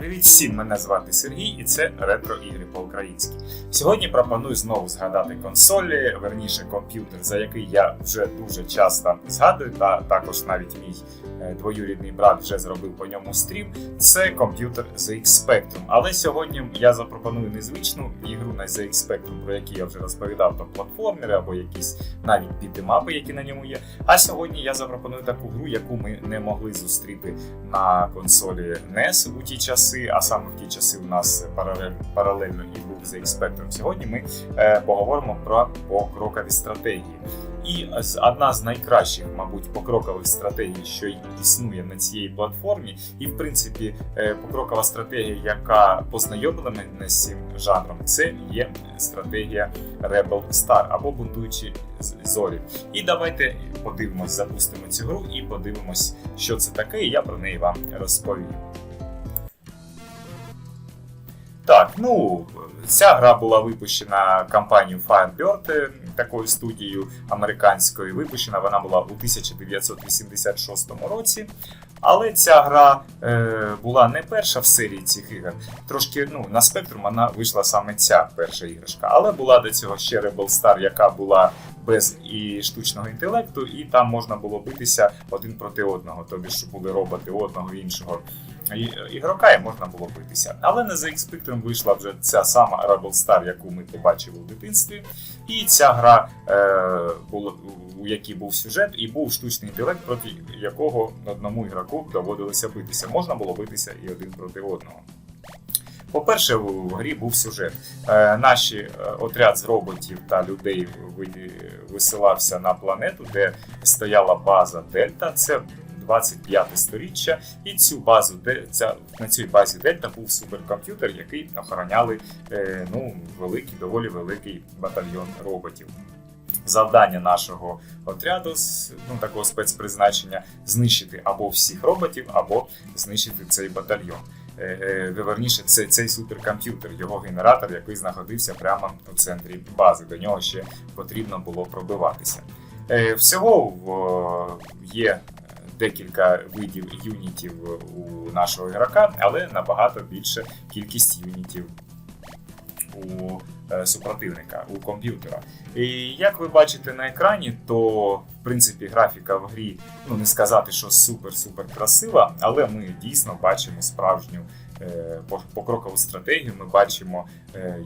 Привіт всім! Мене звати Сергій, і це ретро ігри по-українськи. Сьогодні пропоную знову згадати консолі, верніше комп'ютер, за який я вже дуже часто згадую, та також навіть мій е, двоюрідний брат вже зробив по ньому стрім. Це комп'ютер ZX Spectrum. Але сьогодні я запропоную незвичну ігру на ZX Spectrum, про які я вже розповідав, то платформери або якісь навіть бітемапи, які на ньому є. А сьогодні я запропоную таку гру, яку ми не могли зустріти на консолі NES у ті часи, а саме в ті часи у нас паралель, паралельно і був ZX Spectrum. Сьогодні ми е, поговоримо про покрокові стратегії. І одна з найкращих, мабуть, покрокових стратегій, що існує на цій платформі, і в принципі е, покрокова стратегія, яка познайомила мене з цим жанром, це є стратегія Rebel Star або бунтуючі зорі. І давайте подивимось, запустимо цю гру і подивимось, що це таке, і я про неї вам розповім. Так, ну ця гра була випущена компанією Firebird, такою студією американською. Випущена вона була у 1986 році. Але ця гра е, була не перша в серії цих ігор. Трошки ну, на Spectrum вона вийшла саме ця перша іграшка. Але була до цього ще Rebel Star, яка була без і штучного інтелекту, і там можна було битися один проти одного. Тобі що були роботи одного іншого ігрока, і можна було битися. Але на ZX Spectrum вийшла вже ця сама Rebel Star, яку ми побачили у дитинстві. І ця гра, е, була, у якій був сюжет, і був штучний інтелект, проти якого одному ігроку доводилося битися. Можна було битися і один проти одного. По-перше, у грі був сюжет. Е, наші е, отряд з роботів та людей висилався на планету, де стояла база Дельта. Це 25 сторіччя, і цю базу де ця на цій базі Дельта був суперкомп'ютер, який охороняли е, ну, великий, доволі великий батальйон роботів. Завдання нашого отряду ну, такого спецпризначення знищити або всіх роботів, або знищити цей батальйон. Е, е, Верніше, це цей суперкомп'ютер, його генератор, який знаходився прямо у центрі бази. До нього ще потрібно було пробиватися. Е, Всього є декілька видів юнітів у нашого ігрока, але набагато більше кількість юнітів у е, супротивника, у комп'ютера. І як ви бачите на екрані, то в принципі графіка в грі, ну не сказати, що супер-супер красива, але ми дійсно бачимо справжню е, покрокову стратегію. Ми бачимо,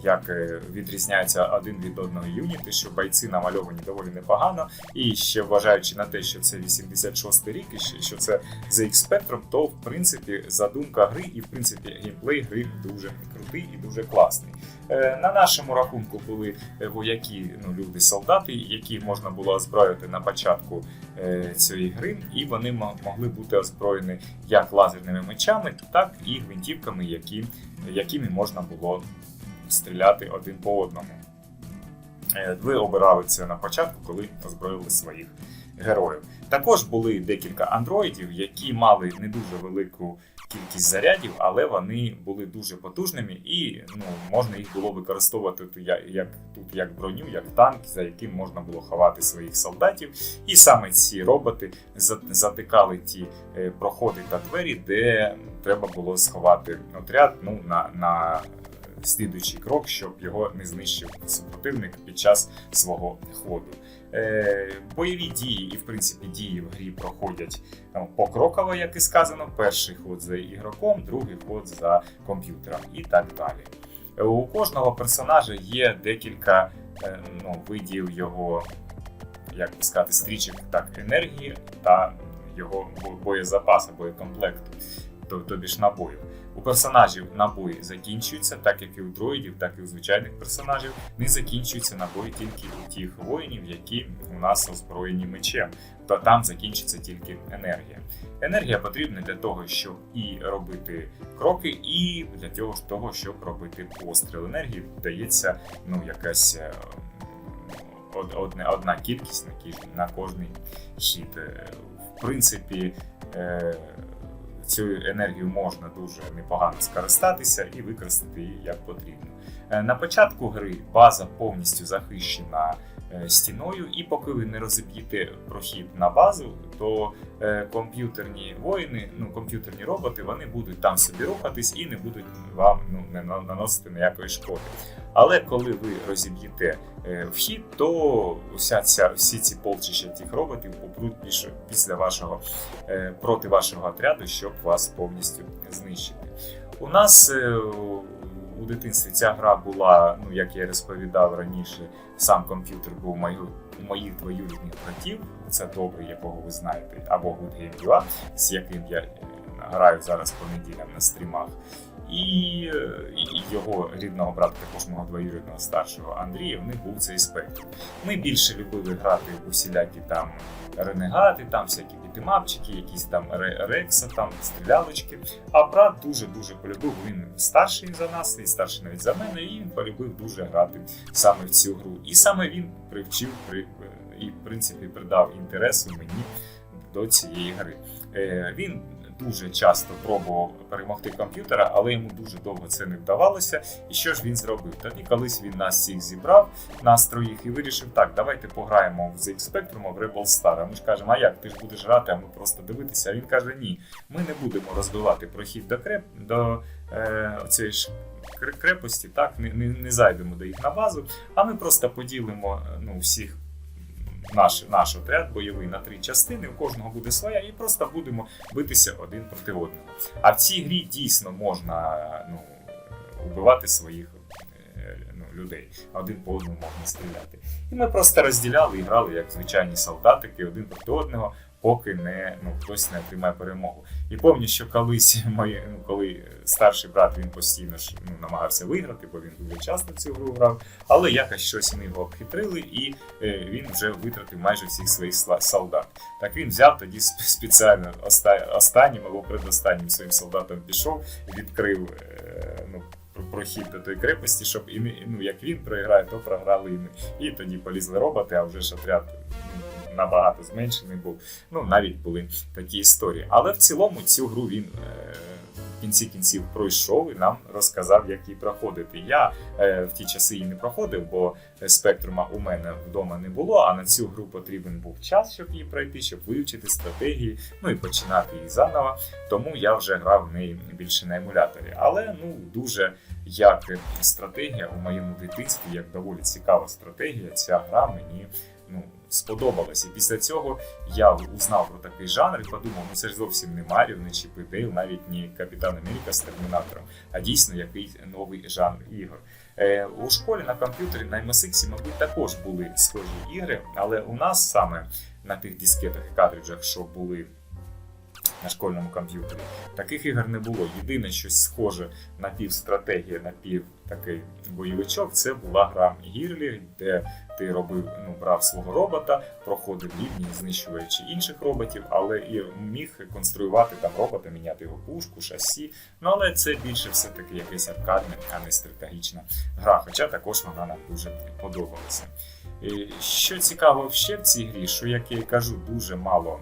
як е, відрізняються один від одного юніти, що бойці намальовані доволі непогано. І ще вважаючи на те, що це 86 рік, і що це ZX Spectrum, то в принципі задумка гри і в принципі геймплей гри дуже крутий і дуже класний. Е, На нашому рахунку були е, вояки, ну люди, солдати, які можна було озброїти на початку е, цієї гри, і вони мо- могли бути озброєні як лазерними мечами, так і гвинтівками, які, якими можна було стріляти один по одному. Е, Ви обирали це на початку, коли озброїли своїх героїв. Також були декілька андроїдів, які мали не дуже велику кількість зарядів, але вони були дуже потужними і ну, можна їх було використовувати тут як, тут як броню, як танк, за яким можна було ховати своїх солдатів. І саме ці роботи за- затикали ті е, проходи та двері, де треба було сховати отряд ну, на, на слідуючий крок, щоб його не знищив супротивник під час свого ходу. Е, бойові дії і, в принципі, дії в грі проходять ну, покроково, як і сказано. Перший ход за ігроком, другий ход за комп'ютером і так далі. Е, У кожного персонажа є декілька е, ну, видів його, як би сказати, стрічок так, енергії та його бо- боєзапасу, боєкомплекту, тобі ж набою. У персонажів набої закінчуються, так як і у дроїдів, так і у звичайних персонажів. Не закінчуються набої тільки у тих воїнів, які у нас озброєні мечем. То там закінчиться тільки енергія. Енергія потрібна для того, щоб і робити кроки, і для того, щоб робити постріл. Енергії дається ну, якась е, од- одне, одна кількість на, кожний хід. Е, В принципі, е, цю енергію можна дуже непогано скористатися і використати її як потрібно. Е, На початку гри база повністю захищена стіною, і поки ви не розіб'єте прохід на базу, то е, комп'ютерні воїни, ну комп'ютерні роботи, вони будуть там собі рухатись і не будуть вам ну, не наносити ніякої шкоди. Але коли ви розіб'єте е, вхід, то уся ця всі ці полчища тих роботів попруть піш- після вашого е, проти вашого отряду, щоб вас повністю знищити. У нас е, у дитинстві ця гра була, ну як я розповідав раніше, сам комп'ютер був мою, моїх двоюрідних братів. Це добрий, якого ви знаєте, або Good Game UA, з яким я е, граю зараз по неділям на стрімах. І, е, і його рідного брата, також мого двоюрідного старшого Андрія, в них був цей спектр. Ми більше любили грати у всілякі там ренегати, там всякі бітимапчики, якісь там рекса, там стрілялочки. А брат дуже-дуже полюбив. Він старший за нас, він старший навіть за мене, і він полюбив дуже грати саме в цю гру. І саме він привчив при, і, в принципі, придав інтересу мені до цієї гри. Е, він дуже часто пробував перемогти комп'ютера, але йому дуже довго це не вдавалося. І що ж він зробив? Тоді колись він нас всіх зібрав, нас троїх, і вирішив, так, давайте пограємо в ZX Spectrum в Rebel Star. А ми ж кажемо, а як ти ж будеш грати, а ми просто дивитися. А він каже, ні, ми не будемо розбивати прохід до креп до е, цієї ж кре- крепості, так, не, не, не зайдемо до їх на базу, а ми просто поділимо е, ну, всіх. Наш, наш отряд бойовий на три частини, у кожного буде своя, і просто будемо битися один проти одного. А в цій грі дійсно можна ну, убивати своїх е, ну, людей, один по одному можна стріляти. І ми просто розділяли і грали як звичайні солдатики один проти одного, поки не ну, хтось не отримає перемогу. І пам'ятаю, що колись мої, ну, коли старший брат він постійно ж ну, намагався виграти, бо він дуже часто цю гру грав, але якось щось ми його обхитрили, і е, він вже витратив майже всіх своїх солдат. Так він взяв тоді спеціально оста- останнім або предостаннім своїм солдатом пішов, відкрив е, ну, прохід до тої крепості, щоб і ну, як він програє, то програли і ми. І тоді полізли роботи, а вже ж отряд ну, набагато зменшений був. Ну, навіть були такі історії. Але в цілому цю гру він. Е, в кінці кінців пройшов і нам розказав, як її проходити. Я е, в ті часи її не проходив, бо спектрума у мене вдома не було. А на цю гру потрібен був час, щоб її пройти, щоб вивчити стратегії, ну і починати її заново. Тому я вже грав в неї більше на емуляторі. Але ну дуже як стратегія у моєму дитинстві, як доволі цікава стратегія, ця гра мені ну, сподобалась. І після цього я узнав про такий жанр і подумав, ну це ж зовсім не Маріо, не Чіп і Дейл, навіть не Капітан Америка з Термінатором, а дійсно якийсь новий жанр ігор. Е, у школі на комп'ютері на MSX, мабуть, також були схожі ігри, але у нас саме на тих дискетах і картриджах, що були на школьному комп'ютері, таких ігор не було. Єдине щось схоже на півстратегія, на пів такий бойовичок, це була гра Гірлі, де ти робив, ну, брав свого робота, проходив рівні, знищуючи інших роботів, але і міг конструювати там робота, міняти його пушку, шасі. Ну але це більше все-таки якесь аркадне, а не стратегічна гра. Хоча також вона нам дуже подобалася. Що цікаво ще в цій грі, що як я і кажу, дуже мало.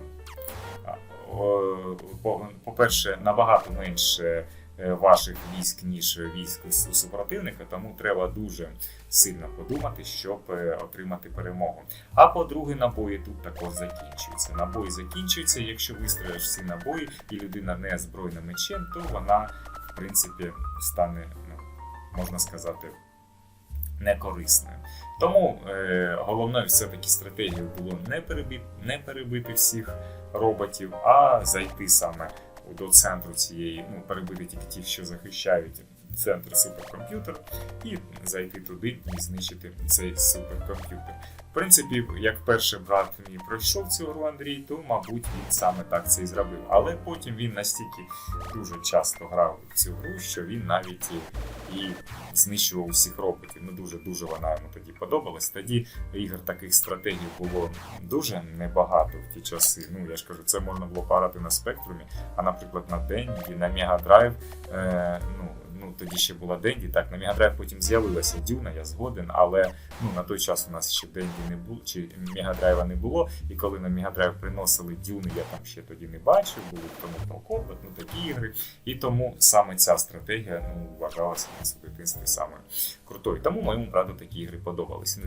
По-перше, набагато менше е, ваших військ, ніж військ супротивника, тому треба дуже сильно подумати, щоб е, отримати перемогу. А по-друге, набої тут також закінчуються. Набої закінчуються, якщо вистрілиш всі набої і людина не озброєна мечем, то вона, в принципі, стане, ну, можна сказати, некорисною. Тому е, головною все-таки стратегією було не перебити, не перебити всіх роботів, а зайти саме до центру цієї, ну, перебити тільки ті, що захищають центр суперкомп'ютер, і зайти туди і знищити цей суперкомп'ютер. В принципі, як перший брат мій пройшов цю гру Андрій, то, мабуть, він саме так це і зробив. Але потім він настільки дуже часто грав в цю гру, що він навіть і, і знищував усіх роботів. Ну дуже дуже вона йому тоді подобалась. Тоді ігор таких стратегій було дуже небагато в ті часи. Ну я ж кажу, це можна було пограти на спектрумі, а наприклад на Денді, на Мега Драйв. Е, тоді ще була Денді. Так, на Мегадрайв потім з'явилася Дюна, я згоден, але ну на той час у нас ще Денді не було, чи Мегадрайва не було. І коли на Мегадрайв приносили Дюни, я там ще тоді не бачив, були тому Kombat, ну такі ігри. І тому саме ця стратегія ну, вважалася нас у дитинстві саме крутою. Тому моєму брату такі ігри подобалися.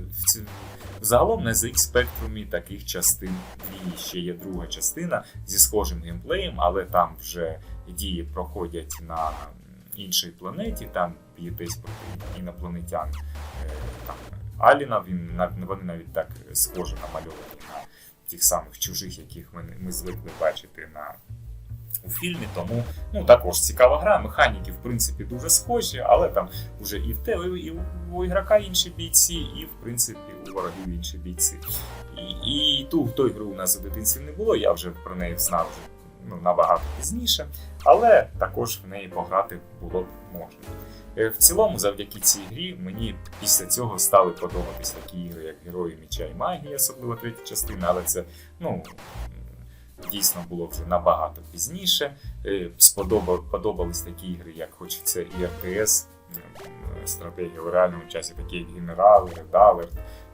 Загалом на ZX Spectrum таких частин дві ще є друга частина зі схожим геймплеєм, але там вже дії проходять на іншій планеті, там б'єтесь проти інопланетян. Е, Там Аліна, він вони навіть так схожі намальовані на тих самих чужих, яких ми, ми звикли бачити на. У фільмі, тому ну також цікава гра. Механіки, в принципі, дуже схожі, але там вже і в те, і у ігрока інші бійці, і в принципі у ворогів інші бійці. І, і ту той гри у нас у дитинстві не було, я вже про неї знав вже ну, набагато пізніше, але також в неї пограти було б можна. Е, В цілому, завдяки цій грі, мені після цього стали подобатись такі ігри, як Герої Міча і Магії, особливо третя частина, але це ну, дійсно було вже набагато пізніше. Е, подобались такі ігри, як хоч це і РТС, стратегія в реальному часі, такі як Генерал, Alert,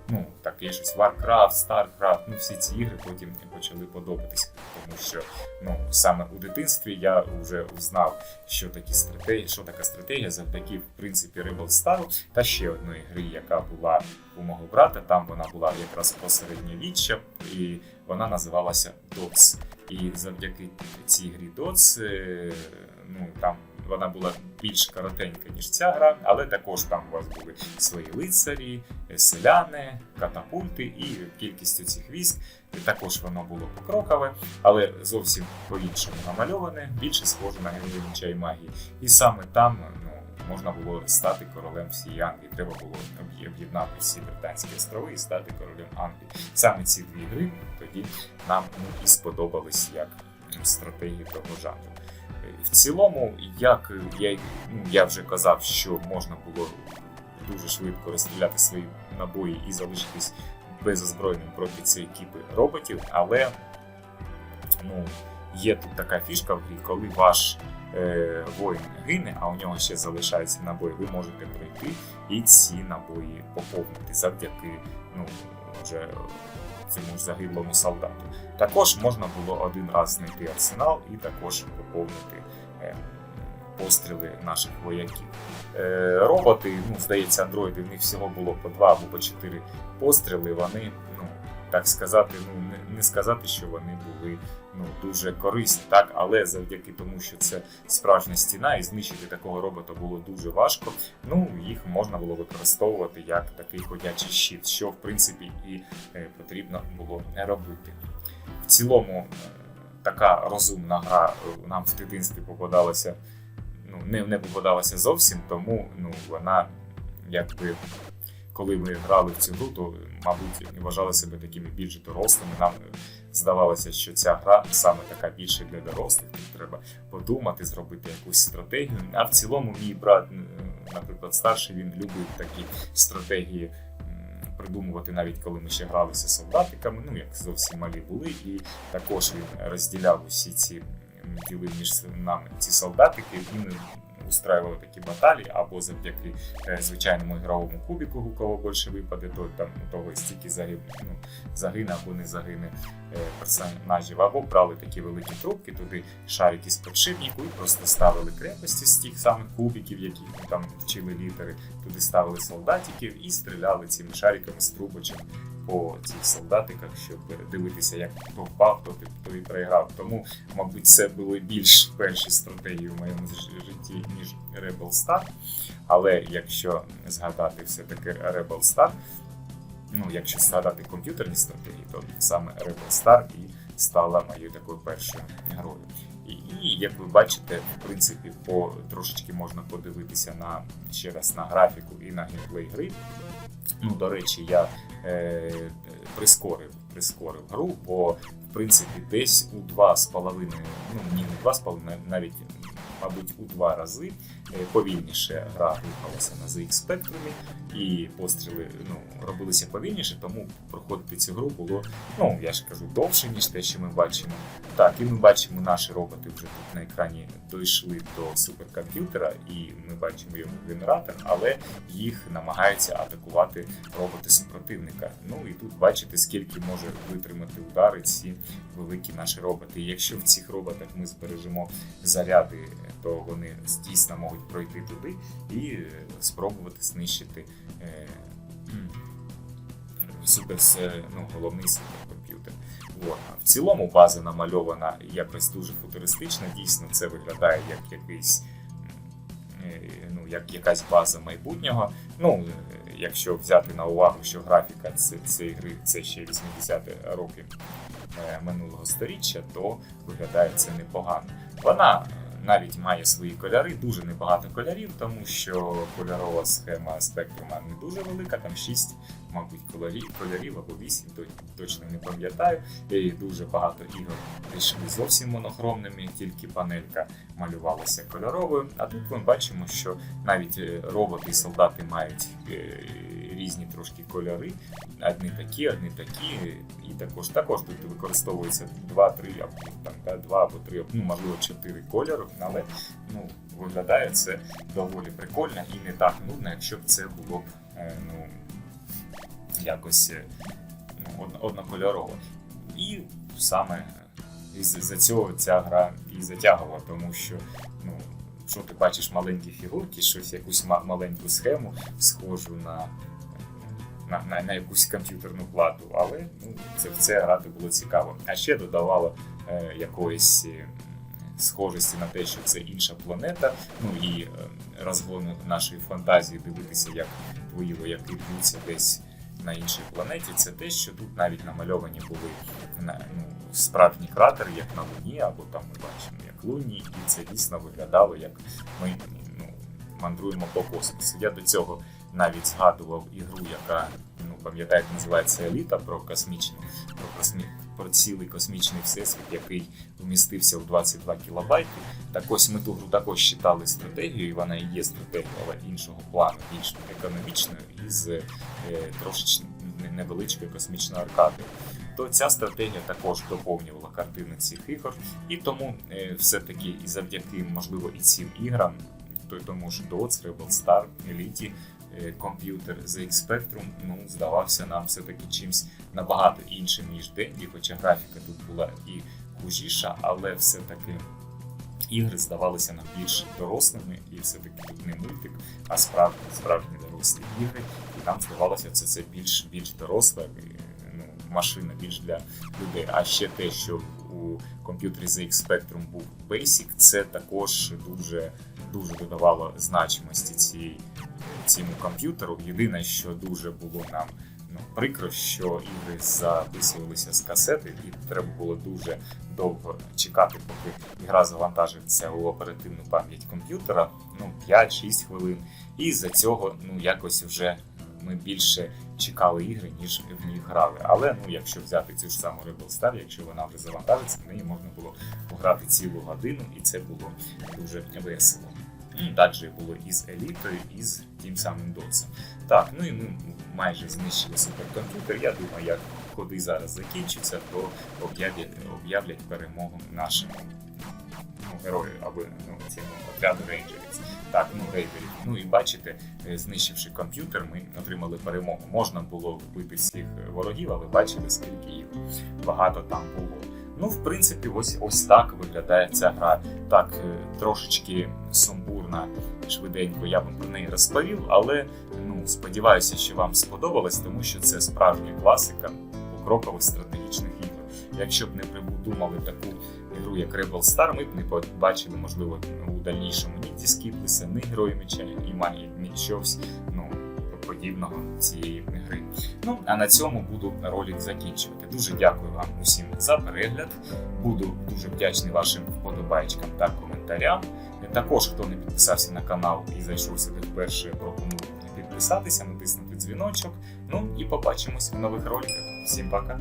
ну, таке щось Warcraft, Starcraft, ну всі ці ігри потім почали подобатись, тому що ну, саме у дитинстві я вже знав, що такі стратегії, що така стратегія завдяки в принципі Rebel Star та ще одної гри, яка була у мого брата. Там вона була якраз про середньовіччя, і вона називалася DOTS. І завдяки цій грі DOTS, е, ну там вона була більш коротенька, ніж ця гра, але також там у вас були свої лицарі, е, селяни, катапульти і кількість цих військ. Також воно було покрокове, але зовсім по-іншому намальоване, більше схоже на меча і магії. І саме там ну, можна було стати королем всієї Англії. Треба було об'єднати всі британські острови і стати королем Англії. Саме ці дві гри тоді нам ну, і сподобались як стратегії того жанру. В цілому, як я, ну, я вже казав, що можна було дуже швидко розстріляти свої набої і залишитись безозброєним проти цієї кіпи роботів, але ну, є тут така фішка в грі, коли ваш е, воїн гине, а у нього ще залишаються набої, ви можете прийти і ці набої поповнити завдяки ну, вже цьому загиблому солдату. Також можна було один раз знайти арсенал і також поповнити постріли наших вояків. Е, роботи, ну, здається, андроїди, в них всього було по два або по чотири постріли. Вони, ну, так сказати, ну, не, сказати, що вони були ну, дуже корисні, так, але завдяки тому, що це справжня стіна, і знищити такого робота було дуже важко. Ну, їх можна було використовувати як такий ходячий щит, що в принципі і е, потрібно було робити. В цілому, е, така розумна гра е, нам в дитинстві попадалася. Ну, не, не попадалася зовсім, тому ну, вона якби. Коли ми грали в цю гру, то, мабуть, вважали себе такими більш дорослими. Нам здавалося, що ця гра саме така більше для дорослих. Тут треба подумати, зробити якусь стратегію. А в цілому, мій брат, наприклад, старший, він любить такі стратегії придумувати, навіть коли ми ще гралися солдатиками, ну як зовсім малі були, і також він розділяв усі ці ділив між нами ці солдатики. Він устраювали такі баталії, або завдяки е, звичайному ігровому кубіку, у кого більше випаде, то там у того стільки загиб, ну, загине або не загине е, персонажів, або брали такі великі трубки, туди шарики з подшипнику і просто ставили крепості з тих самих кубиків, ми там вчили літери, туди ставили солдатиків і стріляли цими шариками з трубочок по цих солдатиках, щоб дивитися, як хто впав, то, то і програв. Тому, мабуть, це були більш перші стратегії в моєму житті, ніж Rebel Star. Але якщо згадати все-таки Rebel Star, ну, якщо згадати комп'ютерні стратегії, то саме Rebel Star і стала моєю такою першою грою. І як ви бачите, в принципі, по трошечки можна подивитися на ще раз на графіку і на геймплей гри. Ну, до речі, я е, прискорив, прискорив гру, бо в принципі десь у два з половиною, ну ні, не два з половиною, навіть мабуть у 2 рази повільніше гра рухалася на ZX Spectrum, і постріли ну, робилися повільніше, тому проходити цю гру було, ну я ж кажу, довше, ніж те, що ми бачимо. Так, і ми бачимо, наші роботи вже тут на екрані дійшли до суперкомп'ютера, і ми бачимо його генератор, але їх намагаються атакувати роботи супротивника. Ну і тут бачите, скільки може витримати удари ці великі наші роботи. І якщо в цих роботах ми збережемо заряди, то вони дійсно можуть пройти туди і е, спробувати знищити е, супер, ну, головний суперкомп'ютер. В цілому база намальована якось дуже футуристично. Дійсно, це виглядає як якийсь е, ну, як якась база майбутнього. Ну, е, якщо взяти на увагу, що графіка ці- цієї гри це ще 80-ті роки е, минулого сторіччя, то виглядає це непогано. Вона е, навіть має свої кольори, дуже небагато кольорів, тому що кольорова схема спектрума не дуже велика, там 6, мабуть, кольорів, кольорів або 8, то- точно не пам'ятаю. І дуже багато ігор пішли зовсім монохромними, тільки панелька малювалася кольоровою. А тут ми бачимо, що навіть е, роботи і солдати мають е, різні трошки кольори. Одні такі, одні такі, і також також тут використовується 2-3 або там да, 2 або 3, ну можливо 4 кольори, але ну виглядає це доволі прикольно і не так нудно, якщо б це було б е, ну якось е, ну, однокольорово. І саме за цього ця гра і затягувала, тому що ну, що ти бачиш маленькі фігурки, щось якусь маленьку схему, схожу на, на, на, на якусь комп'ютерну плату, але ну, це в це грати було цікаво. А ще додавало е, якоїсь е, схожості на те, що це інша планета, ну і е, розгону нашої фантазії дивитися, як твої вояки б'ються десь на іншій планеті, це те, що тут навіть намальовані були на- ну, справжні кратери, як на Луні, або там ми бачимо, як Луні, і це дійсно виглядало, як ми ну, мандруємо по космосу. Я до цього навіть згадував ігру, яка ну, пам'ятаєте, називається Еліта про космічні, про космі... про цілий космічний всесвіт, який вмістився в 22 кілобайти. Так ось ми ту гру також читали стратегію, і вона і є стратегією, але іншого плану, більш економічною і з е, трошечки невеличкою космічною аркадою. То ця стратегія також доповнювала картини цих ігор, і тому е, все-таки і завдяки, можливо, і цим іграм, то тому ж DOTS, Rebel Star, Elite, е, комп'ютер ZX Spectrum, ну, здавався нам все-таки чимось набагато іншим, ніж Денді, хоча графіка тут була і хужіша, але все-таки ігри здавалися нам більш дорослими, і все-таки тут не мультик, а справді справжні дорослі ігри. І нам здавалося, це, це більш більш доросла е, ну, машина, більш для людей. А ще те, що у комп'ютері ZX Spectrum був Basic, це також дуже дуже додавало значимості цієї цьому комп'ютеру. Єдине, що дуже було нам ну, прикро, що ігри записувалися з касети, і треба було дуже довго чекати, поки гра завантажиться у оперативну пам'ять комп'ютера, ну 5-6 хвилин. І за цього ну якось вже ми більше чекали ігри, ніж в них грали. Але ну, якщо взяти цю ж саму Rebel Star, якщо вона вже завантажиться, в неї можна було пограти цілу годину, і це було дуже весело. І далі було із елітою, і з тим самим доцем. Так, ну і ми майже знищили суперкомп'ютер. Я думаю, як ходи зараз закінчаться, то об'являть, об'являть перемогу нашому ну, герою або ну, цьому отряду рейнджерів. Так, ну рейдерів. Ну і бачите, е, знищивши комп'ютер, ми отримали перемогу. Можна було вбити всіх ворогів, але бачили, скільки їх багато там було. Ну, в принципі, ось ось так виглядає ця гра. Так, е, трошечки сумбурна, швиденько я вам про неї розповів, але ну, сподіваюся, що вам сподобалось, тому що це справжня класика покрокових стратегічних ігор. Якщо б не придумали таку ігру, як Rebel Star, ми б не побачили, можливо, у дальнішому ні Діскіплеса, ні Герої Меча, і Магії, ні щось ну, подібного цієї гри. Ну, а на цьому буду ролик закінчувати. Дуже дякую вам усім за перегляд. Буду дуже вдячний вашим вподобайкам та коментарям. Також, хто не підписався на канал і зайшов сюди вперше, пропоную підписатися, натиснути дзвіночок. Ну і побачимось в нових роликах. Всім пока!